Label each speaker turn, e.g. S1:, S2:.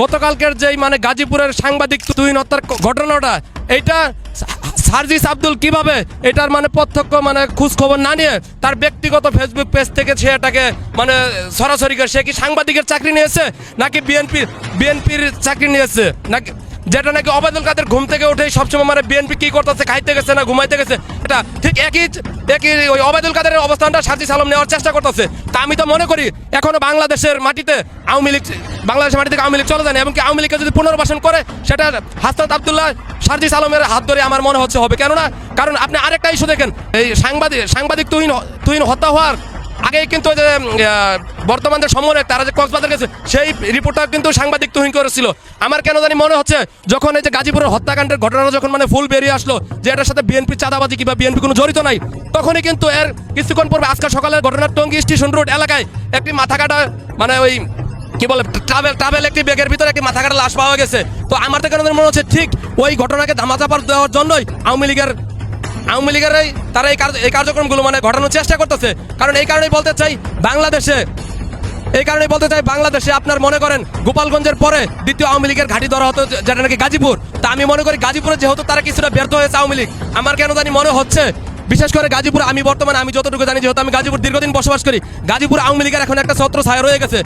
S1: গতকালকের যেই মানে গাজীপুরের সাংবাদিক তুহিন হত্যার ঘটনাটা, এইটা সার্জিস আব্দুল কীভাবে এটার মানে প্রত্যক্ষ মানে খোঁজ খবর না নিয়ে তার ব্যক্তিগত ফেসবুক পেজ থেকে সে এটাকে মানে সরাসরি সে কি সাংবাদিকের চাকরি নিয়েছে নাকি বিএনপি বিএনপির চাকরি নিয়েছে? নাকি যেটা নাকি অবাদুল কাদের ঘুম থেকে উঠে সবসময় মানে বিএনপি কি করতেছে, খাইতে গেছে না ঘুমাইতে গেছে, এটা ঠিক একই একই ওই অবাদুল কাদের অবস্থানটা সার্জিস আলম নেওয়ার চেষ্টা করতেছে। তা আমি তো মনে করি, এখনও বাংলাদেশের মাটিতে আওয়ামী লীগ, বাংলাদেশের মাটি থেকে আওয়ামী লীগ চলে যায় এবং আওয়ামী লীগকে যদি পুনর্বাসন করে, সেটা হাসনাত আবদুল্লাহ সার্জিস আলমের হাত ধরে আমার মনে হচ্ছে হবে। কেননা, কারণ আপনি আরেকটা ইস্যু দেখেন, এই সাংবাদিক সাংবাদিক তুহিন তুহিন হত্যা হওয়ার আগেই কিন্তু যে বর্তমান যে সমরে তারা যে কক্সবাজার গেছে, সেই রিপোর্টটা কিন্তু সাংবাদিক তুহিন করেছিল। আমার কেন জানি মনে হচ্ছে, যখন এই যে গাজীপুরের হত্যাকাণ্ডের ঘটনাটা যখন মানে ফুল বেরিয়ে আসলো, যে এটার সাথে বিএনপি চাঁদাবাজি কিংবা বিএনপি কোনো জড়িত নাই, তখনই কিন্তু এর কিছুক্ষণ পর আজকাল সকালের ঘটনার টঙ্গী স্টেশন রোড এলাকায় একটি মাথা কাটা মানে ওই, কি বলে ট্রাভেল ট্রাভেল একটি ব্যাগের ভিতরে একটি মাথা কাটা লাশ পাওয়া গেছে। তো আমার তো কেন মনে হচ্ছে, ঠিক ওই ঘটনাকে ধামাচাপা দেওয়ার জন্যই আওয়ামী লীগের আওয়ামী লীগেরাই তারা এই এই কার্যক্রমগুলো মানে ঘটানোর চেষ্টা করতেছে। কারণ এই কারণেই বলতে চাই, বাংলাদেশে এই কারণে বলতে চাই, বাংলাদেশে আপনার মনে করেন গোপালগঞ্জের পরে দ্বিতীয় আওয়ামী লীগের ঘাঁটি ধরা হতো যেটা নাকি গাজীপুর। তা আমি মনে করি গাজীপুরে যেহেতু তারা কিছুটা ব্যর্থ হয়েছে আওয়ামী লীগ। আমার কেন জানি মনে হচ্ছে, বিশেষ করে গাজীপুর, আমি বর্তমানে আমি যতটুকু জানি, যেহেতু আমি গাজীপুর দীর্ঘদিন বসবাস করি, গাজীপুর আওয়ামী লীগের এখন একটা ছত্র ছায়া রয়ে গেছে।